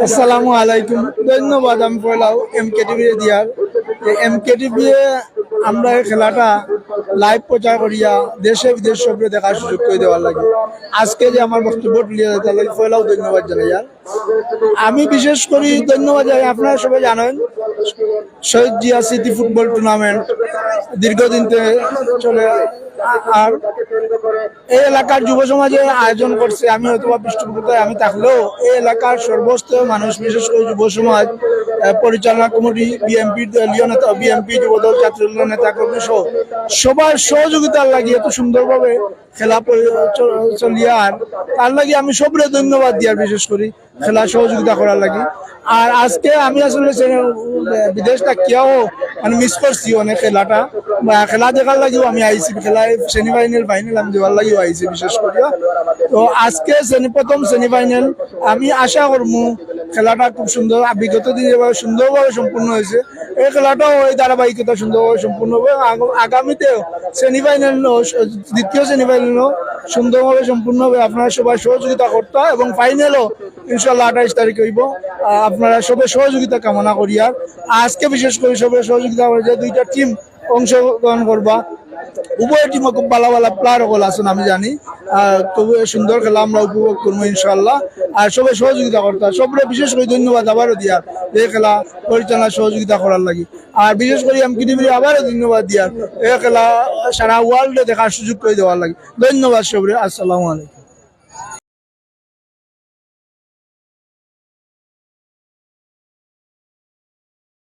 আসসালামু আলাইকুম। ধন্যবাদ, আমি পয়লাও এম কে টিভি দিয়ার। এম কে টিভি আমরা এই খেলাটা লাইভ প্রচার করিয়া দেশে বিদেশ সবরে দেখার সুযোগ করে দেওয়ার লাগে। আজকে যে আমার বক্তব্য তুলিয়া তার লাগে পয়লাও ধন্যবাদ জানাই আর। আমি বিশেষ করি ধন্যবাদ জানাই, আপনারা সবাই জানেন, Shahid Zia city football tournament দীর্ঘদিন চলে আর এই এলাকার যুব সমাজে আয়োজন করছে, আমি হয়তো বা পৃষ্ঠপোষকতায় আমি থাকলেও এই এলাকার সর্বস্তর মানুষ, বিশেষ করে যুব সমাজ পরিচালনা কমিটি বিএমপি দলীয় নেতা বিএমপি যুবদল ছাত্রদল নেতা কর্মী সহ সবার সহযোগিতার লাগি এত সুন্দরভাবে খেলা চলিয়া আর তার লাগি আমি সবরে ধন্যবাদ দিয়ার, বিশেষ করি খেলা সহযোগিতা করার লাগি। আর আজকে আমি আসলে সে- বিদেশ থাকিয়াও মানে মিস করছি অনেক খেলাটা। বা খেলা দেখার লাগিও আমি আইসি খেলা সেমি ফাইনাল আমি দেওয়ার লাগিও আইসি বিশেষ করিয়া তো আজকে সেমি প্রথম সেমি ফাইনাল আমি আশা করব খেলাটা খুব সুন্দর, বিগত দিনে সুন্দরভাবে সম্পূর্ণ হয়েছে এই খেলাটাও এই ধারাবাহিকতা সুন্দরভাবে সম্পূর্ণ হবে। আগ- আগামীতেও সেমি ফাইনাল দ্বিতীয় সেমি ফাইনালও সুন্দরভাবে সম্পূর্ণ হবে। আপনারা সবাই সহযোগিতা করতে এবং ফাইনালও ইনশাল্লাহ আঠাইশ তারিখ হইব। আপনারা সবাই সহযোগিতা কামনা করি আর আজকে বিশেষ করে সবাই সহযোগিতা করে যে দুইটা টিম অংশগ্রহণ করবা। উভয় টিমে খুব ভালো ভালো প্লেয়ার হল আছেন আমি জানি। তবু সুন্দর খেলা আমরা উপভোগ করব ইনশাল্লাহ আর সবাই সহযোগিতা করতে সবরে বিশেষ করে ধন্যবাদ আবারও দিয়ার এই খেলা পরিচালনা সহযোগিতা করার লাগি। আর বিশেষ করে আমি পৃথিবীর আবারও ধন্যবাদ দিয়ার এই খেলা সারা ওয়ার্ল্ডে দেখার সুযোগ করে দেওয়ার লাগে। ধন্যবাদ সবরে, আসসালামু আলাইকুম।